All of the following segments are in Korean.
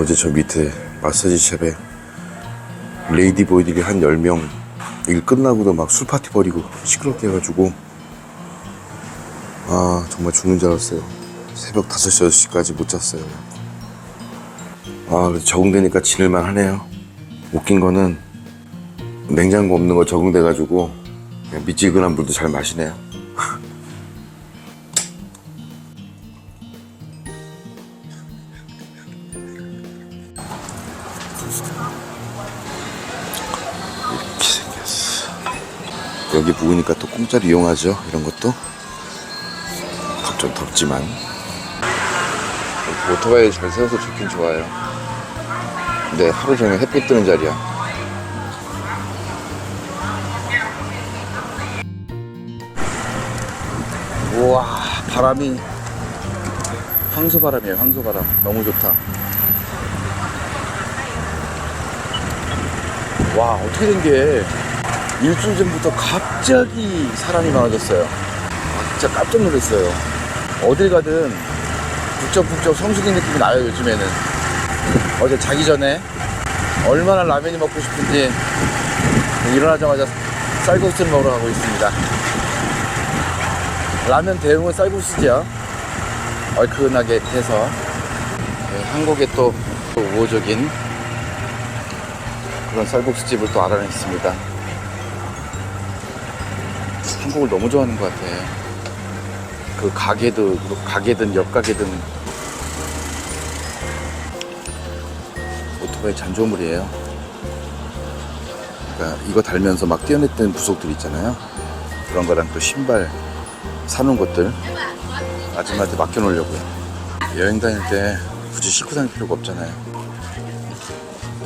어제 저 밑에 마사지 샵에 레이디 보이들이 한 10명 일 끝나고도 막 술 파티 벌이고 시끄럽게 해가지고 아 정말 죽는 줄 알았어요. 새벽 5시 6시까지 못 잤어요. 아 적응되니까 지낼만 하네요. 웃긴 거는 냉장고 없는 거 적응돼가지고 미지근한 물도 잘 마시네요 여기 부으니까 또 공짜로 이용하죠. 이런 것도. 좀 덥지만. 오토바이 잘 세워서 좋긴 좋아요. 근데 하루 종일 햇빛 뜨는 자리야. 우와 바람이. 황소바람이에요 황소바람. 너무 좋다. 와 어떻게 된 게 일주일 전부터 갑자기 사람이 많아졌어요. 아, 진짜 깜짝 놀랐어요. 어딜 가든 북적북적 성수기 느낌이 나요 요즘에는. 어제 자기 전에 얼마나 라면이 먹고 싶은지 일어나자마자 쌀국수를 먹으러 가고 있습니다. 라면 대용은 쌀국수죠. 얼큰하게 해서 네, 한국의 또, 또 우호적인 그런 쌀국수 집을 또 알아냈습니다 한국을 너무 좋아하는 것 같아 그 가게도 가게든 옆 가게든 오토바이 잔조물이에요. 그러니까 이거 달면서 막 뛰어냈던 부속들 있잖아요. 그런 거랑 또 신발 사놓은 것들 아줌마한테 맡겨놓으려고요. 여행 다닐 때 굳이 싣고 다닐 필요가 없잖아요.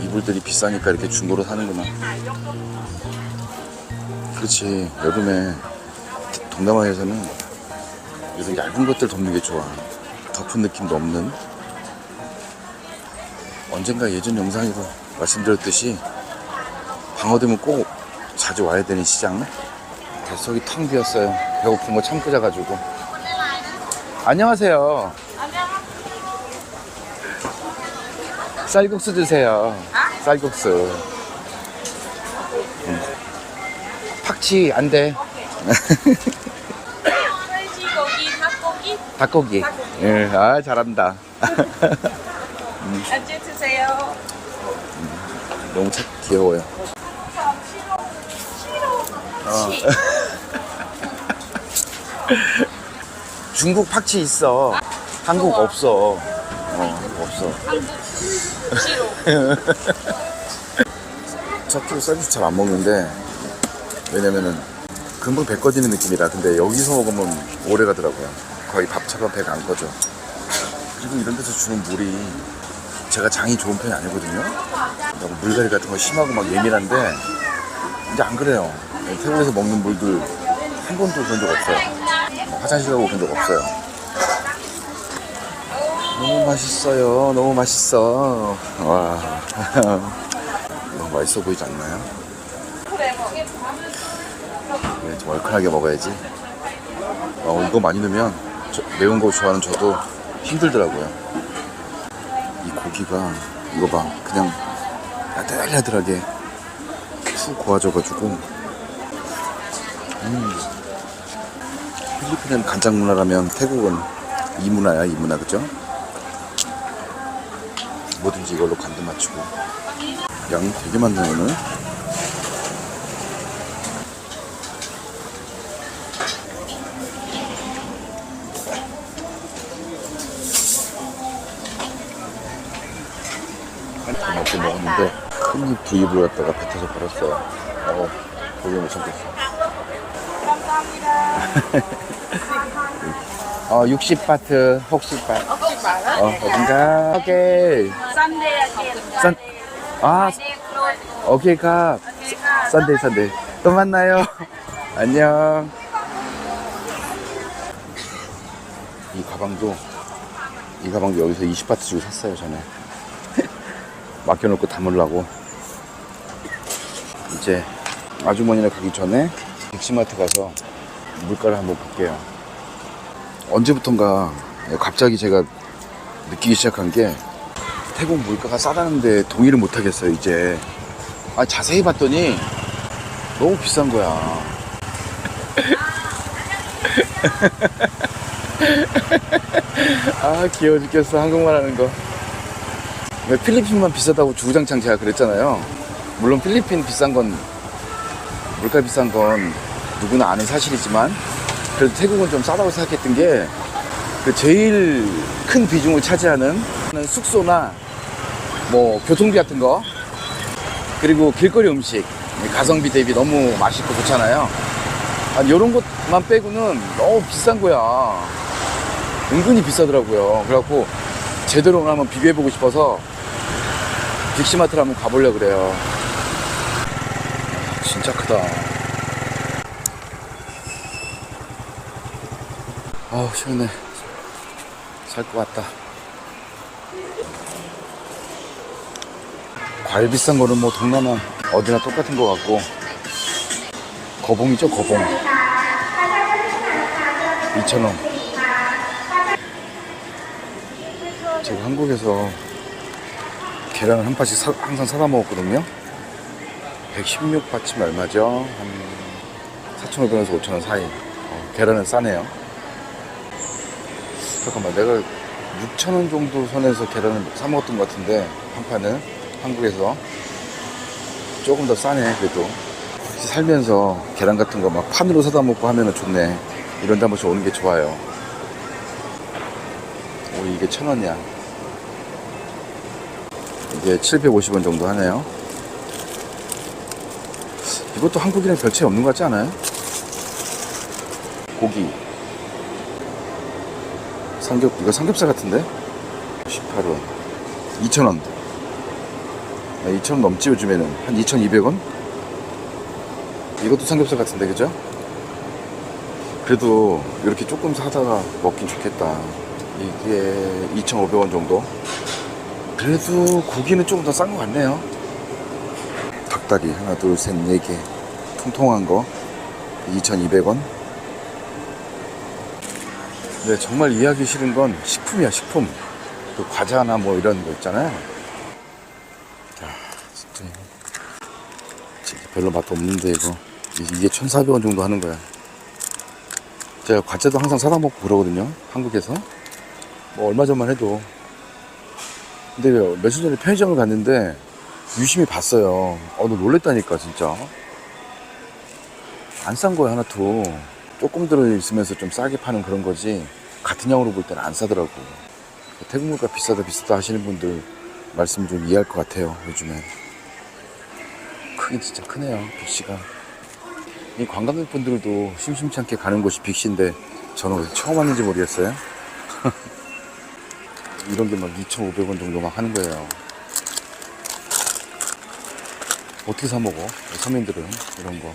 이불들이 비싸니까 이렇게 중고로 사는구나. 그렇지 여름에 동남아에서는 이런 얇은 것들 덮는 게 좋아. 덮은 느낌도 없는. 언젠가 예전 영상에도 말씀드렸듯이 방어 되면 꼭 자주 와야 되는 시장. 뱃속이 텅 비었어요. 배고픈 거 참고 자가지고. 안녕하세요. 쌀국수 드세요. 쌀국수. 음. 팍치 안 돼. 돼지고기, 닭고기, 닭고기. 예, 아 잘한다. 안주 드세요. 너무 착 귀여워요. 어. 중국 팍치 있어. 한국 없어. 어, 없어. 한국 싫어. 터키로 쌀국수 잘안 먹는데 왜냐면은 금방 배 꺼지는 느낌이라 근데 여기서 먹으면 오래 가더라고요. 거의 밥처럼 배가 안 꺼져. 그리고 이런 데서 주는 물이 제가 장이 좋은 편이 아니거든요. 너무 물갈이 같은 거 심하고 막 예민한데 이제 안 그래요. 태국에서 먹는 물들 한 번도 그런 적 없어요. 뭐 화장실 가고 그런 적 없어요. 너무 맛있어요. 너무 맛있어. 와. 너무 맛있어 보이지 않나요? 네, 좀 얼큰하게 먹어야지. 어, 이거 많이 넣으면 저- 매운 거 좋아하는 저도 힘들더라고요. 이 고기가 이거 봐 그냥 야들야들하게 푹 고와져가지고 음. 필리핀은 간장 문화라면 태국은 이 문화야 이 문화 그죠? 뭐든지 이걸로 간도 맞추고 양이 되게 많네 오늘 다 먹고 먹었는데 큰입 두입을 갖다가 뱉어서 버렸어요. 어 고기 못 참겠어 어 60바트 혹시 바? 어 어딘가? 오케이. 산, 아. 오케이 가 썬데이 썬데이 또 만나요. 안녕. 이 가방도 이 가방도 여기서 20바트 주고 샀어요 전에. 맡겨놓고 담으려고 이제 아주머니네 가기 전에 덱시마트 가서 물가를 한번 볼게요. 언제부턴가 갑자기 제가 느끼기 시작한 게 태국 물가가 싸다는데 동의를 못 하겠어요 이제. 아 자세히 봤더니 너무 비싼 거야. 아 귀여워 죽겠어 한국말 하는 거. 왜 필리핀만 비싸다고 주구장창 제가 그랬잖아요 물론 필리핀 비싼 건 물가 비싼 건 누구나 아는 사실이지만 그래도 태국은 좀 싸다고 생각했던 게 그 제일 큰 비중을 차지하는 숙소나 뭐 교통비 같은 거 그리고 길거리 음식 가성비 대비 너무 맛있고 좋잖아요. 아, 이런 것만 빼고는 너무 비싼 거야. 은근히 비싸더라고요. 그래갖고 제대로 한번 비교해보고 싶어서 빅시마트를 한번 가보려고 그래요 진짜 크다. 아우 시원해. 살 것 같다. 과일 비싼 거는 뭐 동남아 어디나 똑같은 것 같고. 거봉이죠 거봉. 2,000원. 제가 한국에서 계란을 한 파씩 사- 항상 사다 먹었거든요 116바치면 얼마죠? 한 4,500원에서 5,000원 사이. 어, 계란은 싸네요. 잠깐만 내가 6,000원 정도 선에서 계란을 사 먹었던 것 같은데 한 판은? 한국에서? 조금 더 싸네 그래도. 살면서 계란 같은 거 막 판으로 사다 먹고 하면은 좋네. 이런 데 한 번씩 오는 게 좋아요. 오 이게 천 원이야. 이게 750원 정도 하네요 이것도 한국이랑 별 차이 없는 것 같지 않아요? 고기. 삼겹 이거 삼겹살 같은데? 18원. 2,000원. 2,000원 넘지 요즘에는. 한 2,200원? 이것도 삼겹살 같은데 그죠? 그래도 이렇게 조금 사다가 먹긴 좋겠다. 이게 2,500원 정도? 그래도 고기는 조금 더 싼 것 같네요 닭다리 하나 둘 셋 네 개. 통통한 거. 2,200원. 근데 정말 이해하기 싫은 건 식품이야 식품. 그 과자나 뭐 이런 거 있잖아요. 자 진짜 별로 맛도 없는데 이거. 이- 이게 1,400원 정도 하는 거야. 제가 과자도 항상 사다 먹고 그러거든요 한국에서. 뭐 얼마 전만 해도. 근데 며칠 전에 편의점을 갔는데 유심히 봤어요. 어 너 놀랬다니까 진짜. 안 싼 거야 하나도 조금 들어있으면서 좀 싸게 파는 그런 거지. 같은 양으로 볼 때는 안 싸더라고. 태국 물가 비싸다 비싸다 하시는 분들 말씀 좀 이해할 것 같아요 요즘에 크긴 진짜 크네요 빅시가. 이 관광객 분들도 심심치 않게 가는 곳이 빅시인데 저는 왜 처음 왔는지 모르겠어요. 이런 게 막 2,500원 정도 막 하는 거예요 어떻게 사 먹어? 서민들은 이런 거.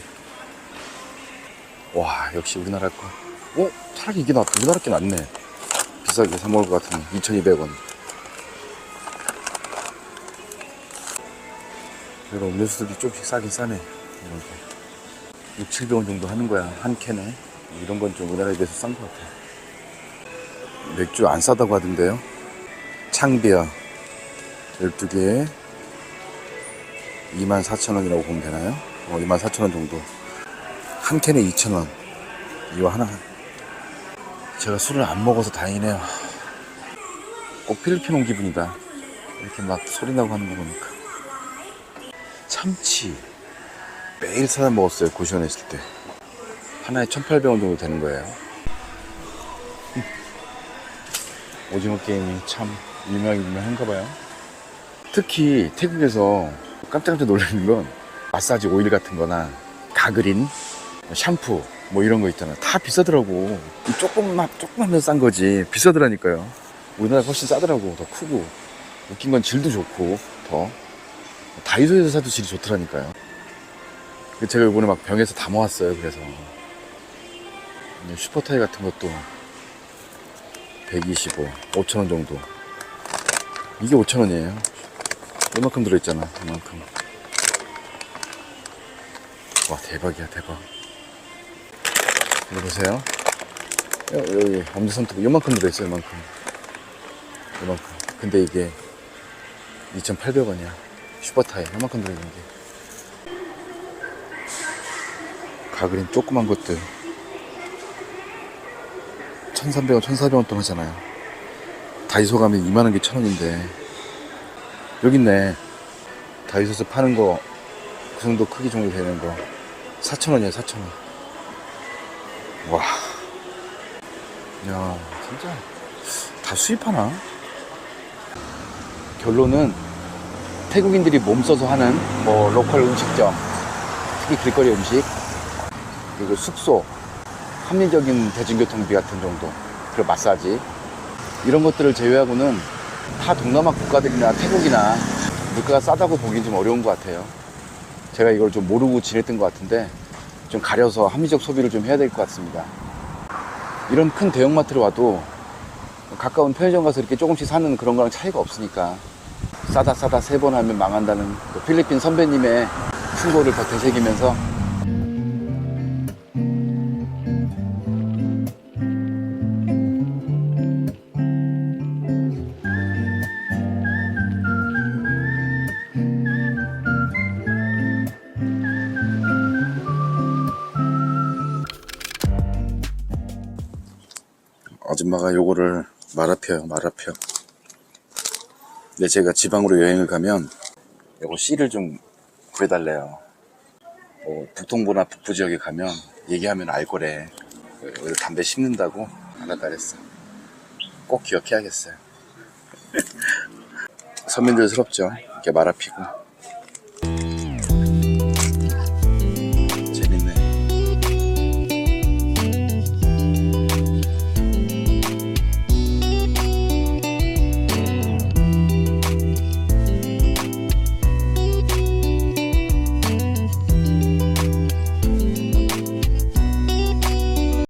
와 역시 우리나라 거 어? 차라리 이게 낫다. 우리나라 게 낫네. 비싸게 사 먹을 것 같으면 2,200원. 그리고 음료수들이 좀씩 싸긴 싸네. 이런 거. 6, 700원 정도 하는 거야. 한 캔에. 이런 건 좀 우리나라에 비해서 싼 것 같아. 맥주 안 싸다고 하던데요? 창비어 12개에 24,000원이라고 보면 되나요? 어, 24,000원 정도 한 캔에 2,000원. 이거 하나. 제가 술을 안 먹어서 다행이네요. 꼭 필리핀 온 기분이다. 이렇게 막 소리 나고 하는 거 보니까. 참치. 매일 사다 먹었어요. 고시원에 있을 때. 하나에 1,800원 정도 되는 거예요. 오징어 게임이 참 유명한가 봐요. 특히 태국에서 깜짝깜짝 놀라는 건 마사지 오일 같은 거나 가그린 샴푸 뭐 이런 거 있잖아 다 비싸더라고. 이 조금만 조금만 싼 거지 비싸더라니까요. 우리나라 훨씬 싸더라고. 더 크고. 웃긴 건 질도 좋고 더. 다이소에서 사도 질이 좋더라니까요. 제가 이번에 막 병에서 다 모았어요 그래서. 슈퍼타이 같은 것도 125 5천원 정도. 이게 5천원이에요 이만큼 들어있잖아 이만큼 와 대박이야 대박 이거 보세요 여- 여기 엄지손톱 요만큼 들어있어요 요만큼 요만큼 근데 이게 2,800원이야. 슈퍼타이. 요만큼 들어있는 게. 가그린 조그만 것들. 1,300원, 1,400원 돈 하잖아요. 다이소 가면 이만한 게 1,000원인데. 여기 있네. 다이소에서 파는 거, 그 정도 크기 정도 되는 거. 4,000원이야, 4,000원. 와. 야, 진짜. 다 수입하나? 결론은 태국인들이 몸 써서 하는 뭐 로컬 음식점, 특히 길거리 음식, 그리고 숙소, 합리적인 대중교통비 같은 정도, 그리고 마사지 이런 것들을 제외하고는 타 동남아 국가들이나 태국이나 물가가 싸다고 보긴 좀 어려운 것 같아요. 제가 이걸 좀 모르고 지냈던 것 같은데 좀 가려서 합리적 소비를 좀 해야 될 것 같습니다. 이런 큰 대형마트를 와도 가까운 편의점 가서 이렇게 조금씩 사는 그런 거랑 차이가 없으니까 싸다 싸다 세 번 하면 망한다는 그 필리핀 선배님의 충고를 더 되새기면서 아줌마가 요거를 말아펴요 말아펴. 근데 제가 지방으로 여행을 가면 요거 씨를 좀 구해달래요. 뭐 북동부나 북부 지역에 가면 얘기하면 알 거래. 담배 심는다고 그랬어 꼭 기억해야겠어요. 서민들스럽죠? 이렇게 말아피고